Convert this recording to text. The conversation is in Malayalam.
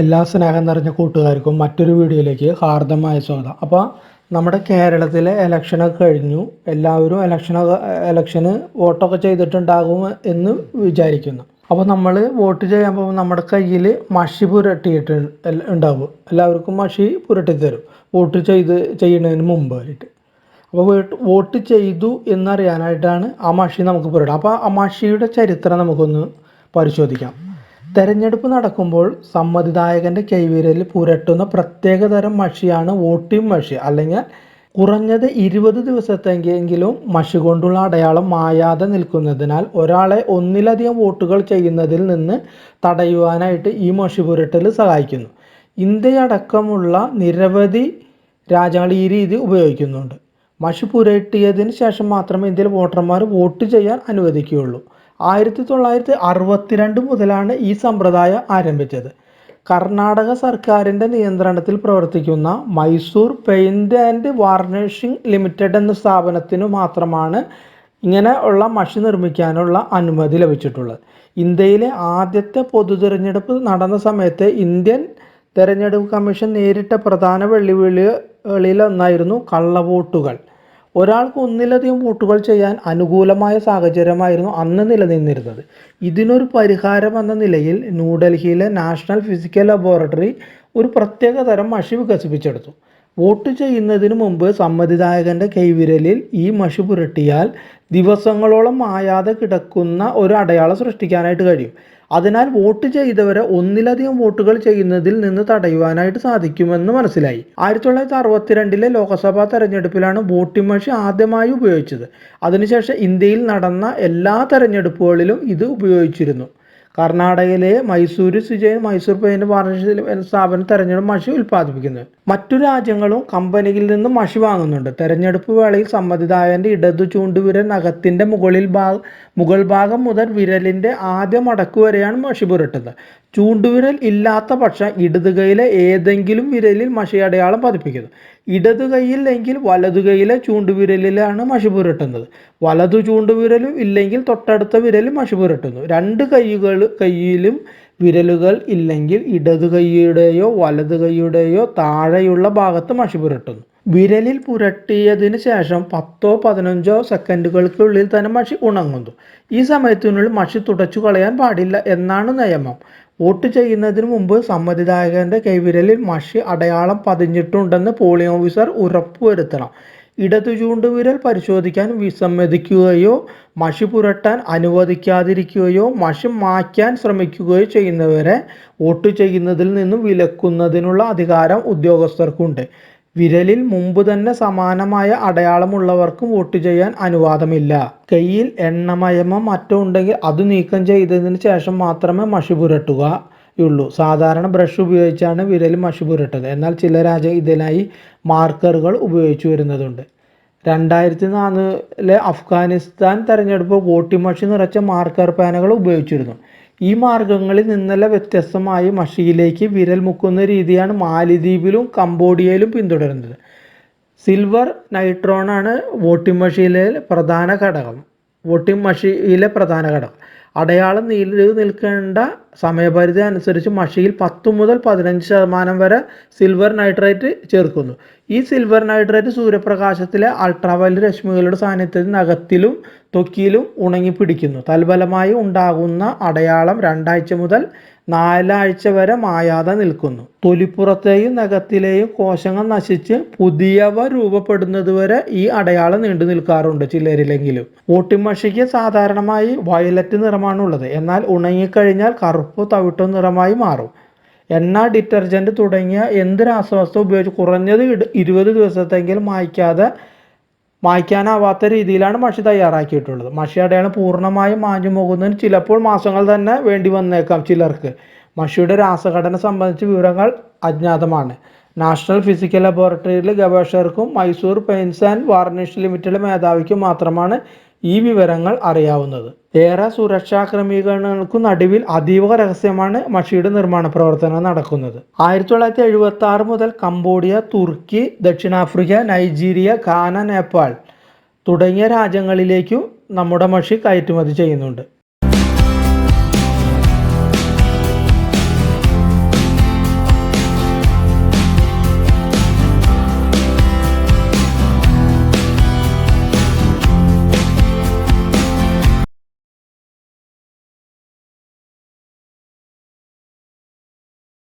എല്ലാ സ്നേഹം നിറഞ്ഞ കൂട്ടുകാർക്കും മറ്റൊരു വീഡിയോയിലേക്ക് ഹാർദമായ സ്വാഗതം. അപ്പോൾ നമ്മുടെ കേരളത്തിലെ ഇലക്ഷനൊക്കെ കഴിഞ്ഞു. എല്ലാവരും ഇലക്ഷനൊക്കെ ഇലക്ഷന് വോട്ടൊക്കെ ചെയ്തിട്ടുണ്ടാകും എന്ന് വിചാരിക്കുന്നു. അപ്പോൾ നമ്മൾ വോട്ട് ചെയ്യാൻ പോകുമ്പോൾ നമ്മുടെ കയ്യിൽ മഷി പുരട്ടിയിട്ട് ഉണ്ടാവും. എല്ലാവർക്കും മഷി പുരട്ടി തരും. വോട്ട് ചെയ്ത് ചെയ്യുന്നതിന് മുമ്പായിട്ട് അപ്പോൾ വോട്ട് ചെയ്തു എന്നറിയാനായിട്ടാണ് ആ മഷി നമുക്ക് പുരട്ടുക. അപ്പോൾ ആ മഷിയുടെ ചരിത്രം നമുക്കൊന്ന് പരിശോധിക്കാം. തെരഞ്ഞെടുപ്പ് നടക്കുമ്പോൾ സമ്മതിദായകന്റെ കൈവിരലിൽ പുരട്ടുന്ന പ്രത്യേകതരം മഷിയാണ് വോട്ടിംഗ് മഷി. അല്ലെങ്കിൽ കുറഞ്ഞത് ഇരുപത് ദിവസത്തെങ്കിലും മഷി കൊണ്ടുള്ള അടയാളം മായാതെ നിൽക്കുന്നതിനാൽ ഒരാളെ ഒന്നിലധികം വോട്ടുകൾ ചെയ്യുന്നതിൽ നിന്ന് തടയുവാനായിട്ട് ഈ മഷി പുരട്ടൽ സഹായിക്കുന്നു. ഇന്ത്യയടക്കമുള്ള നിരവധി രാജ്യങ്ങൾ ഈ രീതി ഉപയോഗിക്കുന്നുണ്ട്. മഷി പുരട്ടിയതിന് ശേഷം മാത്രമേ ഇന്ത്യയിൽ വോട്ടർമാർ വോട്ട് ചെയ്യാൻ അനുവദിക്കുകയുള്ളൂ. ആയിരത്തി തൊള്ളായിരത്തി അറുപത്തിരണ്ട് മുതലാണ് ഈ സമ്പ്രദായം ആരംഭിച്ചത്. കർണാടക സർക്കാരിന്റെ നിയന്ത്രണത്തിൽ പ്രവർത്തിക്കുന്ന Mysore paint and varnishing limited എന്ന സ്ഥാപനത്തിനു മാത്രമാണ് ഇങ്ങനെ ഉള്ള മഷി നിർമ്മിക്കാനുള്ള അനുമതി ലഭിച്ചിട്ടുള്ളത്. ഇന്ത്യയിലെ ആദ്യത്തെ പൊതു തിരഞ്ഞെടുപ്പ് നടന്ന സമയത്ത് ഇന്ത്യൻ തെരഞ്ഞെടുപ്പ് കമ്മീഷൻ നേരിട്ട പ്രധാന വെല്ലുവിളികളിലൊന്നായിരുന്നു കള്ളവോട്ടുകൾ. ഒരാൾക്ക് ഒന്നിലധികം വോട്ടുകൾ ചെയ്യാൻ അനുകൂലമായ സാഹചര്യമായിരുന്നു അന്ന് നിലനിന്നിരുന്നത്. ഇതിനൊരു പരിഹാരം എന്ന നിലയിൽ ന്യൂഡൽഹിയിലെ നാഷണൽ ഫിസിക്കൽ ലബോറട്ടറി ഒരു പ്രത്യേക തരം മഷി വികസിപ്പിച്ചെടുത്തു. വോട്ട് ചെയ്യുന്നതിന് മുമ്പ് സമ്മതിദായകന്റെ കൈവിരലിൽ ഈ മഷി പുരട്ടിയാൽ ദിവസങ്ങളോളം മായാതെ കിടക്കുന്ന ഒരു അടയാളം സൃഷ്ടിക്കാനായിട്ട് കഴിയും. അതിനാൽ വോട്ട് ചെയ്തവരെ ഒന്നിലധികം വോട്ടുകൾ ചെയ്യുന്നതിൽ നിന്ന് തടയുവാനായിട്ട് സാധിക്കുമെന്ന് മനസ്സിലായി. ആയിരത്തി തൊള്ളായിരത്തി അറുപത്തിരണ്ടിലെ ലോക്സഭാ തെരഞ്ഞെടുപ്പിലാണ് വോട്ടിംഗ് മെഷീൻ ആദ്യമായി ഉപയോഗിച്ചത്. അതിനുശേഷം ഇന്ത്യയിൽ നടന്ന എല്ലാ തെരഞ്ഞെടുപ്പുകളിലും ഇത് ഉപയോഗിച്ചിരുന്നു. കർണാടകയിലെ മൈസൂർ സ്ഥിതി മൈസൂർ പെയിന്റ് വാർണിഷ് എന്ന സ്ഥാപനം തെരഞ്ഞെടുപ്പ് മഷി ഉൽപ്പാദിപ്പിക്കുന്നത് മറ്റു രാജ്യങ്ങളും കമ്പനിയിൽ നിന്ന് മഷി വാങ്ങുന്നുണ്ട്. തെരഞ്ഞെടുപ്പ് വേളയിൽ സമ്മതിദായകന്റെ ഇടതു ചൂണ്ടുവിരൽ നഖത്തിന്റെ മുകളിൽ ഭാഗം മുകൾ ഭാഗം മുതൽ വിരലിന്റെ ആദ്യ മടക്കു വരെയാണ് മഷി പുരട്ടുന്നത്. ചൂണ്ടുവിരൽ ഇല്ലാത്ത പക്ഷം ഇടത് കൈയിലെ ഏതെങ്കിലും വിരലിൽ മഷി അടയാളം പതിപ്പിക്കുന്നു. ഇടത് കൈയില്ലെങ്കിൽ വലതു കൈയിലെ ചൂണ്ടുവിരലിലാണ് മഷി പുരട്ടുന്നത്. വലതു ചൂണ്ടുവിരലും ഇല്ലെങ്കിൽ തൊട്ടടുത്ത വിരലിൽ മഷി പുരട്ടുന്നു. രണ്ട് കൈകൾ കൈയിലും വിരലുകൾ ഇല്ലെങ്കിൽ ഇടത് കൈയുടെയോ വലത് കൈയുടെയോ താഴെയുള്ള ഭാഗത്ത് മഷി പുരട്ടുന്നു. വിരലിൽ പുരട്ടിയതിന് ശേഷം പത്തോ പതിനഞ്ചോ സെക്കൻഡുകൾക്കുള്ളിൽ തന്നെ മഷി ഉണങ്ങുന്നു. ഈ സമയത്തിനുള്ളിൽ മഷി തുടച്ചു കളയാൻ പാടില്ല എന്നാണ് നിയമം. വോട്ട് ചെയ്യുന്നതിന് മുമ്പ് സമ്മതിദായകന്റെ കൈവിരലിൽ മഷി അടയാളം പതിഞ്ഞിട്ടുണ്ടെന്ന് പോളിംഗ് ഓഫീസർ ഉറപ്പുവരുത്തണം. ഇടതു ചൂണ്ടുവിരൽ പരിശോധിക്കാൻ വിസമ്മതിക്കുകയോ മഷി പുരട്ടാൻ അനുവദിക്കാതിരിക്കുകയോ മഷി മാറ്റാൻ ശ്രമിക്കുകയോ ചെയ്യുന്നവരെ വോട്ട് ചെയ്യുന്നതിൽ നിന്നും വിലക്കുന്നതിനുള്ള അധികാരം ഉദ്യോഗസ്ഥർക്കുണ്ട്. വിരലിൽ മുമ്പ് തന്നെ സമാനമായ അടയാളമുള്ളവർക്കും വോട്ട് ചെയ്യാൻ അനുവാദമില്ല. കയ്യിൽ എണ്ണമയമോ മറ്റോ ഉണ്ടെങ്കിൽ അത് നീക്കം ചെയ്തതിന് ശേഷം മാത്രമേ മഷി പുരട്ടുകയുള്ളൂ സാധാരണ ബ്രഷ് ഉപയോഗിച്ചാണ് വിരലിൽ മഷി പുരട്ടുന്നത്. എന്നാൽ ചില രാജ്യം ഇതിനായി മാർക്കറുകൾ ഉപയോഗിച്ചു വരുന്നതുണ്ട്. രണ്ടായിരത്തി നാലിലെ അഫ്ഗാനിസ്ഥാൻ തെരഞ്ഞെടുപ്പ് വോട്ടിംഗ് മഷി നിറച്ച മാർക്കർ പാനകൾ ഉപയോഗിച്ചിരുന്നു. ഈ മാർഗങ്ങളിൽ നിന്നെല്ലാം വ്യത്യസ്തമായി മഷിയിലേക്ക് വിരൽ മുക്കുന്ന രീതിയാണ് മാലിദ്വീപിലും കംബോഡിയയിലും പിന്തുടരുന്നത്. സിൽവർ നൈട്രോണാണ് വോട്ടിംഗ് മഷിയിലെ പ്രധാന ഘടകം. വോട്ടിംഗ് മഷിയിലെ പ്രധാന ഘടകം. അടയാളം നീണ്ടു നിൽക്കേണ്ട സമയപരിധി അനുസരിച്ച് മഷിയിൽ പത്ത് മുതൽ പതിനഞ്ച് ശതമാനം വരെ സിൽവർ നൈട്രേറ്റ് ചേർക്കുന്നു. ഈ സിൽവർ നൈട്രേറ്റ് സൂര്യപ്രകാശത്തിലെ അൾട്രാവയലറ്റ് രശ്മികളുടെ സാന്നിധ്യത്തിൽ നഖത്തിലും ഉണങ്ങി പിടിക്കുന്നു തൽഫലമായി ഉണ്ടാകുന്ന അടയാളം രണ്ടാഴ്ച മുതൽ നാലാഴ്ച വരെ മായാതെ നിൽക്കുന്നു. തൊലിപ്പുറത്തെയും നഖത്തിലെയും കോശങ്ങൾ നശിച്ച് പുതിയവ രൂപപ്പെടുന്നതുവരെ ഈ അടയാളം നീണ്ടു നിൽക്കാറുണ്ട് ചിലരിലെങ്കിലും. ഓട്ടിമഷിക്ക് സാധാരണമായി വയലറ്റ് നിറമാണുള്ളത്. എന്നാൽ ഉണങ്ങിക്കഴിഞ്ഞാൽ കറുപ്പ് തവിട്ടോ നിറമായി മാറും. എണ്ണ ഡിറ്റർജന്റ് തുടങ്ങിയ എന്ത് രാസവസ്തു ഉപയോഗിച്ച് കുറഞ്ഞത് ഇരുപത് ദിവസത്തെങ്കിലും മായ്ക്കാതെ മായ്ക്കാനാവാത്ത രീതിയിലാണ് മഷി തയ്യാറാക്കിയിട്ടുള്ളത്. മഷി അടയാളം പൂർണമായും മാഞ്ഞു പോകുന്നതിന് ചിലപ്പോൾ മാസങ്ങൾ തന്നെ വേണ്ടി വന്നേക്കാം ചിലർക്ക്. മഷിയുടെ രാസഘടന സംബന്ധിച്ച് വിവരങ്ങൾ അജ്ഞാതമാണ്. National physical ലബോറട്ടറിയിലെ ഗവേഷകർക്കും Mysore paints and varnish limited മേധാവിക്കും മാത്രമാണ് ഈ വിവരങ്ങൾ അറിയാവുന്നത്. ഏറെ സുരക്ഷാ ക്രമീകരണങ്ങൾക്കു നടുവിൽ അതീവ രഹസ്യമാണ് മഷിയുടെ നിർമ്മാണ പ്രവർത്തനം നടക്കുന്നത്. ആയിരത്തി തൊള്ളായിരത്തി എഴുപത്തി ആറ് മുതൽ കംബോഡിയ തുർക്കി ദക്ഷിണാഫ്രിക്ക നൈജീരിയ ഖാന നേപ്പാൾ തുടങ്ങിയ രാജ്യങ്ങളിലേക്കും നമ്മുടെ മഷി കയറ്റുമതി ചെയ്യുന്നുണ്ട്.